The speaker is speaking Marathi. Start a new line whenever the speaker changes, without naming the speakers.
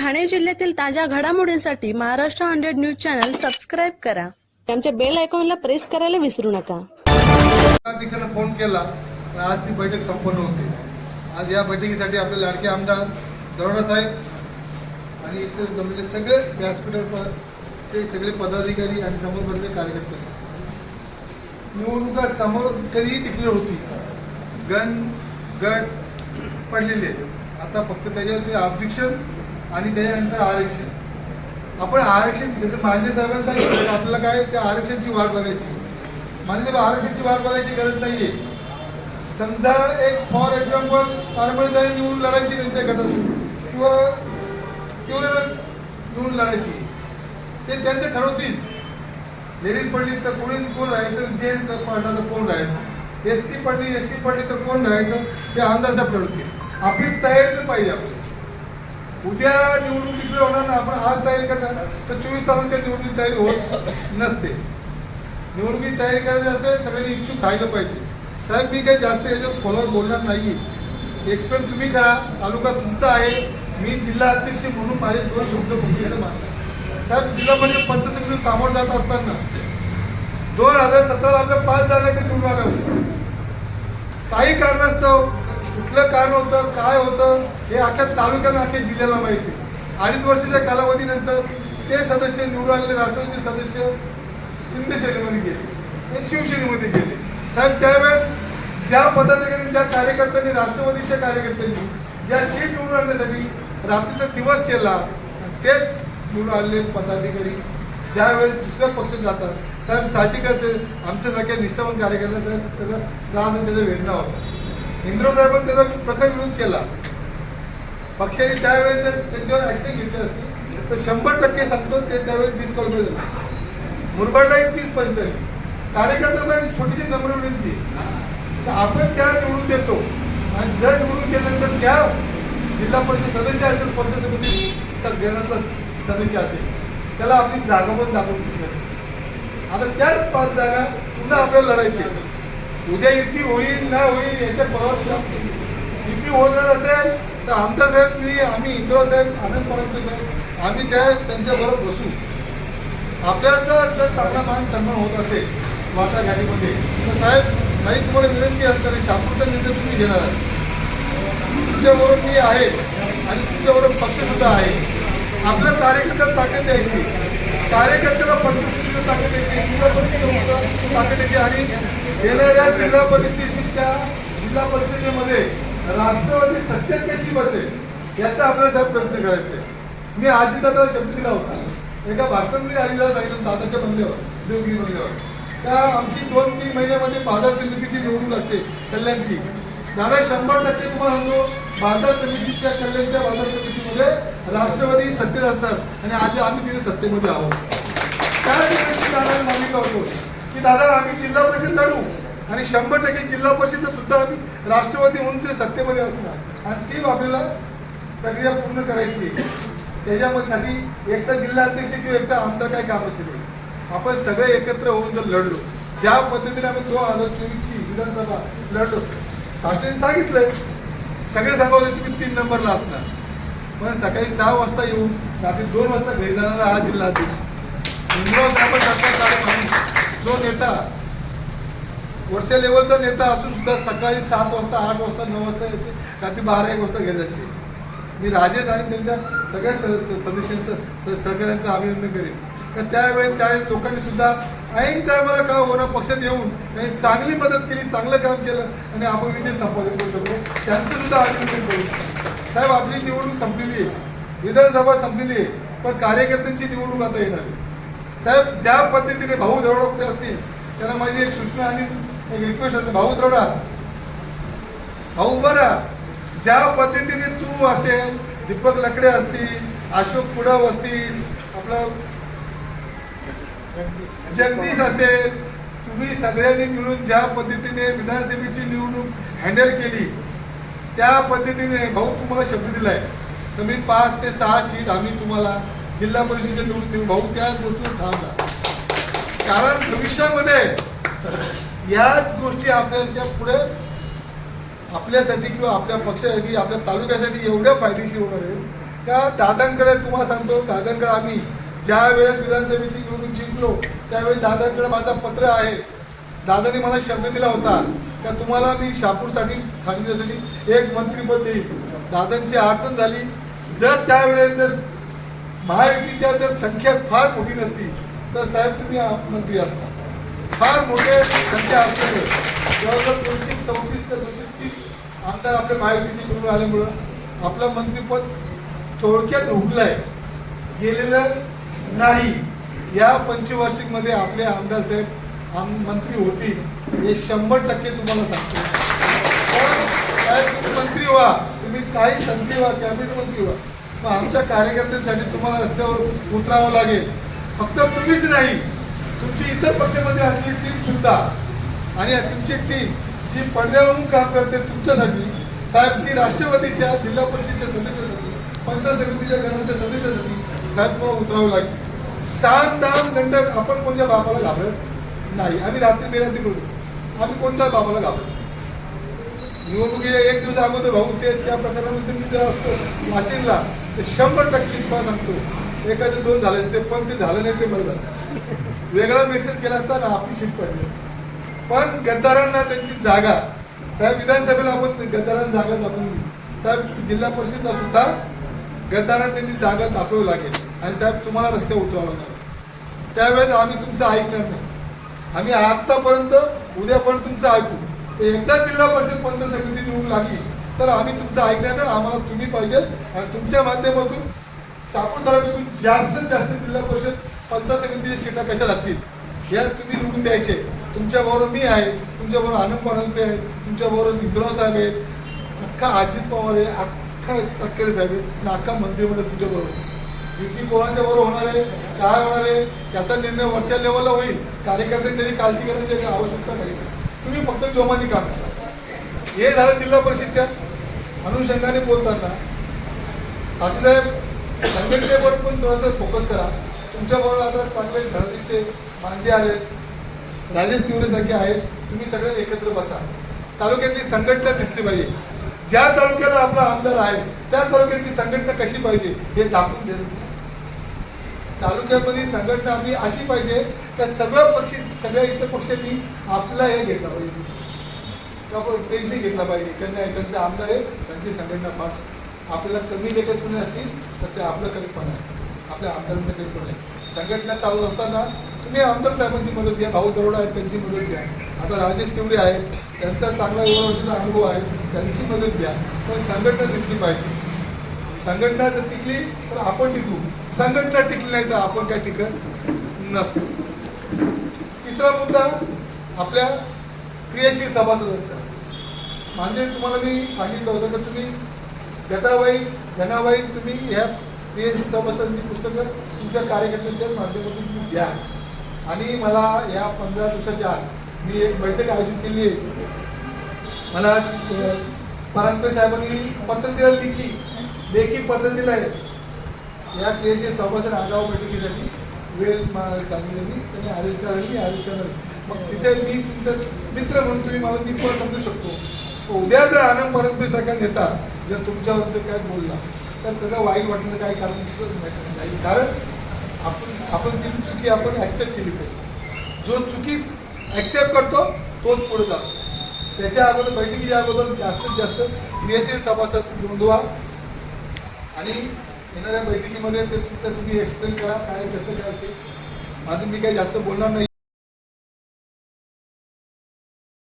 ठाणे जिल्ह्यातील ताज्या घडामोडींसाठी Maharashtra hundred news channel subscribe करा. आमच्या बेल आयकॉनला प्रेस करायला विसरू नका.
अध्यक्षांना फोन केला आणि आज ती बैठक संपन्न होते. आज या बैठकीसाठी आपले लाडके आमदार दरोडा साहेब आणि इतर जमलेले सगळे व्यासपीठावरचे सगळे पदाधिकारी आणि समोरमधले कार्यकर्ते. निवडणुका समोर कधीही टिकली होती. गण गट पडलेले. आता फक्त त्याच्यावरती ऑब्जेक्शन आणि त्याच्यानंतर आरक्षण. आपण आरक्षण जसं माझे साहेबांनी सांगितलं की आपल्याला काय त्या आरक्षणची वाट बघायची. माझे साहेब आरक्षणाची वाट बघायची गरज नाहीये. समजा एक फॉर एक्झाम्पल तारपळीदारी निवडून लढायची त्यांच्या गटातून किंवा तीव्र निवडून लढायची ते त्यांचे ठरवतील. लेडीज पडली तर कोणी कोण राहायचं जेंट्स पडला तर कोण राहायचं. एस सी पडली एस टी पडली तर कोण राहायचं ते आमदार साहेब ठरवतील. आपली तयारी तर पाहिजे आपली. उद्या निवडणूक तिकडे होणार ना आपण आज तयारी करणार. तर चोवीस तासात त्या निवडणुकीची तयारी होत नसते. निवडणुकीची तयारी करायची असेल सगळ्यांनी इच्छुक राहिलं पाहिजे. साहेब मी काही जास्त याच्यावर फोनवर बोलणार नाही एक्सप्लेन तुम्ही करा तालुका तुमचा आहे. मी जिल्हा अध्यक्ष म्हणून माझे दोन शब्द भूमिकेकडे मांडला साहेब जिल्हा म्हणजे परिषद पंचसमिती सामोरं जात असताना. दोन हजार सतरा आपल्या पाच जागा ते निवडून आल्या होत्या. काही कारणास्तव कुठलं कारण होतं काय होतं हे अख्ख्या तालुक्याला अख्ख्या जिल्ह्याला माहिती आहे. अडीच वर्षाच्या कालावधीनंतर ते सदस्य निवडून आलेले राष्ट्रवादीचे सदस्य शिंदे सेनेमध्ये गेले. ते शिवसेनेमध्ये गेले. साहेब त्यावेळेस ज्या पदाधिकारी ज्या कार्यकर्त्यांनी राष्ट्रवादीच्या कार्यकर्त्यांनी ज्या सीट निवडून आणण्यासाठी रात्रीचा दिवस केला तेच निवडून आलेले पदाधिकारी ज्यावेळेस दुसऱ्या पक्षात जातात. साहेब साहजिकच आमच्यासारख्या निष्ठावान कार्यकर्त्यांना त्याचा त्रास आणि त्याचा वेदना होता. इंद्र साहेबांनी त्याचा प्रखर विरोध केला. पक्षाने त्यावेळेस जर त्यांच्यावर ऍक्शन घेतली असती. तर शंभर टक्के सांगतो ते त्यावेळेस डिस्काउंट झाले. मुरबाडला एक तीस पंच झाली कार्यकर्त्यांना छोटीशी नम्र विनंती तर आपण चार निवडून देतो आणि जर निवडून गेल्यानंतर त्या जिल्हा परिषद सदस्य असेल पंचायत समितीचा घेण्यातला सदस्य असेल त्याला आपली जागा पण दाखवून दिली जाते. आता त्याच पाच जागा पुन्हा आपल्याला लढायची आहे. उद्या युती होईल ना होईल याच्या बरोबर युती होणार असेल तर आमदार साहेब मी आम्ही इंद्रो साहेब आनंद परमकर साहेब आम्ही त्या त्यांच्याबरोबर बसू. आपल्याचा जर चांगला मान सन्मान होत असेल वाटाघाटीमध्ये तर साहेब नाही तुम्हाला विनंती असणारी शापूरचा निर्णय तुम्ही घेणार आहे तुमच्याबरोबर मी आहे आणि तुमच्याबरोबर पक्षसुद्धा आहे. आपल्या कार्यकर्त्याला ताकद द्यायची. कार्यकर्त्याला पंचवीस ताकद द्यायची जिल्हा परिषद ताकद द्यायची आणि येणाऱ्या जिल्हा परिषदेच्या जिल्हा परिषदेमध्ये राष्ट्रवादी सत्तेत कशी बसेल याचा आपल्याला साहेब प्रयत्न करायचा. आहे मी आजीदादाला शब्द दिला होता. एका भारतात मी आजीदादा सांगितलं दादाच्या बंगल्यावर देवगिरी बंगल्यावर. त्या आमची दोन तीन महिन्यामध्ये बाजार समितीची निवडणूक लागते कल्याणची. दादा शंभर टक्के तुम्हाला सांगतो बाजार समितीच्या कल्याणच्या बाजार समितीमध्ये राष्ट्रवादी सत्तेत असतात आणि आज आम्ही तिथे सत्तेमध्ये आहोत. त्या दिवशी दादाने सांगितलं होतो. की दादा आम्ही जिल्हा परिषद लढू. आणि शंभर टक्के जिल्हा परिषद सुद्धा आम्ही राष्ट्रवादी म्हणून ते सत्तेमध्ये असणार. आणि ती आपल्याला प्रक्रिया पूर्ण करायची आहे. त्याच्यासाठी एकदा जिल्हा अध्यक्ष किंवा एकटा आमदार काय काम असेल आपण सगळे एकत्र होऊन जर लढलो ज्या पद्धतीने आपण दोन हजार चोवीसची विधानसभा लढलो शासन सांगितलंय सगळे सांगत होते तुम्ही तीन नंबरला असणार. पण सकाळी सहा वाजता येऊन रात्री दोन वाजता घरी जाणारा हा जिल्हा जो नेता वरच्या लेवलचा नेता असून सुद्धा सकाळी सात वाजता आठ वाजता नऊ वाजता यायचे रात्री बारा एक वाजता घरी जायचे. मी राजेश आणि त्यांच्या सगळ्या स- सदस्यांचं सहकार्यांचं अभिनंदन करेन. तर त्यावेळेस त्यावेळेस लोकांनी सुद्धा ऐन टायमाला का होणं पक्षात येऊन त्यांनी चांगली मदत केली चांगलं काम केलं आणि आपण विजय संपादन करू शकतो त्यांचं सुद्धा अभिनंदन करू साहेब आपली निवडणूक संपलेली आहे. विधानसभा संपलेली आहे. पण कार्यकर्त्यांची निवडणूक आता येणार आहे. साहेब ज्या पद्धतीने भाऊ दरोडा कुठे असतील त्यांना माझी एक सूचना आणि एक रिक्वेस्ट होती भाऊ दरोडा. भाऊ उभा राहा. ज्या पद्धतीने तू असेल दीपक लकडे असतील अशोक पुडव असतील आपलं जगदीश असेल तुम्ही सगळ्यांनी मिळून ज्या पद्धतीने विधानसभेची निवडणूक हँडल केली त्या पद्धतीने भाऊ तुम्हाला शब्द दिलाय. तर मी पाच ते सहा सीट आम्ही तुम्हाला जिल्हा परिषदेच्या निवडणुकीत भाऊ त्या गोष्टीवर ठाम कारण भविष्यामध्ये याच गोष्टी आपल्याच्या पुढे आपल्यासाठी किंवा आपल्या पक्षासाठी आपल्या तालुक्यासाठी एवढ्या फायदेशीर होणार आहे त्या दादांकडे तुम्हाला सांगतो दादांकडे आम्ही ज्या वेळेस विधानसभेची निवडणूक जिंकलो त्यावेळेस दादांकडे माझा पत्र आहे. दादाने मला शब्द दिला होता का तुम्हाला मी शापूरसाठी ठाण्यासाठी एक मंत्रीपद देईल. दादांची अडचण झाली. जर त्यावेळेस जर महायुतीच्या जर संख्या फार मोठी नसती तर साहेब तुम्ही मंत्री असता. फार मोठे संख्या असल्यामुळे जवळजवळ दोनशे चौतीस ते दोनशे तीस आमदार आपल्या महायुतीचे निवडून आल्यामुळं आपलं मंत्रीपद थोडक्यात हुकलंय. गेलेलं नाही. या पंचवार्षिकमध्ये आपले आमदार साहेब आम मंत्री होतील हे शंभर टक्के तुम्हाला सांगतो. पण साहेब तुम्ही मंत्री व्हा. तुम्ही काही संधी व्हा कॅबिनेट मंत्री व्हा. मग आमच्या कार्यकर्त्यांसाठी तुम्हाला रस्त्यावर उतरावं लागेल. फक्त तुम्हीच नाही तुमची इतर पक्षामध्ये असलेली टीम सुद्धा आणि तुमची टीम जी पडद्यावरून काम करते तुमच्यासाठी साहेब ती राष्ट्रवादीच्या जिल्हा परिषदेच्या सदस्यासाठी पंचायत समितीच्या घराच्या सदस्यासाठी साहेब तुम्हाला उतरावं लागेल. सात दाम दंडक आपण कोणत्या बापाला घाबरत नाही. आम्ही रात्री बेरात्री करू आम्ही कोणत्याच बापाला घाबरत निवडणुकीच्या एक दिवस अगोदर भाऊ ते त्या प्रकारामध्ये मी जर असतो. वाशिमला ते शंभर टक्के तुम्हाला सांगतो. एकाचे दोन झाले असते पण ते झालं नाही ते बरं झालं. वेगळा मेसेज केला असता ना आपली शीट पडली असते. पण गद्दारांना त्यांची जागा साहेब विधानसभेला आपण गद्दारांना जागा दाखवून दिली. साहेब जिल्हा परिषदला सुद्धा गद्दारांना त्यांची जागा दाखवावी लागेल. आणि साहेब तुम्हाला रस्त्यावर उतरावं लागणार. त्यावेळेस आम्ही तुमचं ऐकणार नाही. आम्ही आतापर्यंत उद्यापर्यंत तुमचं ऐकू. एकदा जिल्हा परिषद पंचायत समिती निवडून लागली तर आम्ही तुमचं ऐकण्यात आम्हाला तुम्ही पाहिजे. आणि तुमच्या माध्यमातून साकूर तालुक्यातून जास्तीत जास्त जिल्हा परिषद पंचायत समितीच्या सीटा कशा लागतील? या तुम्ही निवडून द्यायचे. तुमच्याबरोबर मी आहे. तुमच्याबरोबर आनंद परांजपे आहे. तुमच्याबरोबर इंद्राव साहेब आहेत. अख्खा अजित पवार आहे. अख्खा तटकरे साहेब आहेत. आणि अख्खा मंत्रिमंडळ तुमच्याबरोबर युती कोणाच्या बरोबर होणार आहे? काय होणार आहे? याचा निर्णय वरच्या लेवलला होईल. कार्यकर्त्यांनी त्यांनी काळजी करण्याची आवश्यकता नाही. तुम्ही फक्त जोमाने काम करा. हे झालं जिल्हा परिषदच्या अनुषंगाने बोलताना साहेब संघटनेवर पण थोडंसं फोकस करा. तुमच्याबरोबर आता चांगले घरातीचे मांजे आलेत राजेश तिवरेसारखे आहेत तुम्ही सगळे एकत्र बसा. तालुक्यातली संघटना दिसली पाहिजे. ज्या तालुक्याला आपला आमदार आहे त्या तालुक्यातली संघटना कशी पाहिजे हे दाखवून दे तालुक्यामध्ये संघटना आपली अशी पाहिजे का सगळं पक्ष सगळ्या इतर पक्षांनी आपला हे घेतला पाहिजे. त्यामुळे टेन्शन घेतला पाहिजे. त्यांना त्यांचा आमदार आहे. त्यांची संघटना फार आपल्याला कमी लेखक कोणी असतील तर ते आपलं कमीपण आहे. आपल्या आमदारांचं कमीपण आहे. संघटना चालू असताना तुम्ही आमदार साहेबांची मदत घ्या भाऊ दरोडा आहेत त्यांची मदत घ्या. आता राजेश तिवरे आहेत त्यांचा चांगला एवढा वर्षाचा अनुभव आहे त्यांची मदत घ्या. पण संघटना दिसली पाहिजे. संघटना जर टिकली तर आपण टिकू. संघटना टिकली नाही तर आपण काय टिकत नसतो. तिसरा मुद्दा आपल्या क्रियाशील सभासदांचा. म्हणजे तुम्हाला मी सांगितलं होतं की तुम्ही गटावाईज घनावाईज तुम्ही ह्या क्रियाशील सभासदांची पुस्तकं तुमच्या कार्यकर्त्यांच्या माध्यमातून तुम्ही घ्या. आणि मला या पंधरा दिवसाच्या आत मी एक बैठक आयोजित केली आहे. मला परांजपे साहेबांनी पत्र दिलं लेखी लेखी पत्र दिलं आहे. या क्रियेचे सभासद आगाव बैठकीसाठी वेळ मा- मी त्यांनी आदेश करायला मी आदेश करणार मग तिथे मी तुमचा मित्र म्हणून तुम्ही मला मी समजू शकतो. उद्या जर आनंद परांजपे नेता जर तुमच्यावर काय बोलला तर त्याचं वाईट वाटलं काय कारण नाही कारण आपण आपण केली चुकी आपण ॲक्सेप्ट केली पाहिजे. जो चुकी ॲक्सेप्ट करतो तोच पुढे जातो. त्याच्या अगोदर बैठकीच्या अगोदर जास्तीत जास्त क्रियाशील सभासद नोंदवा. आणि येणाऱ्या बैठकीमध्ये ते तुमचं तुम्ही एक्सप्लेन करा काय कसं काय ते. माझं मी काही जास्त बोलणार नाही.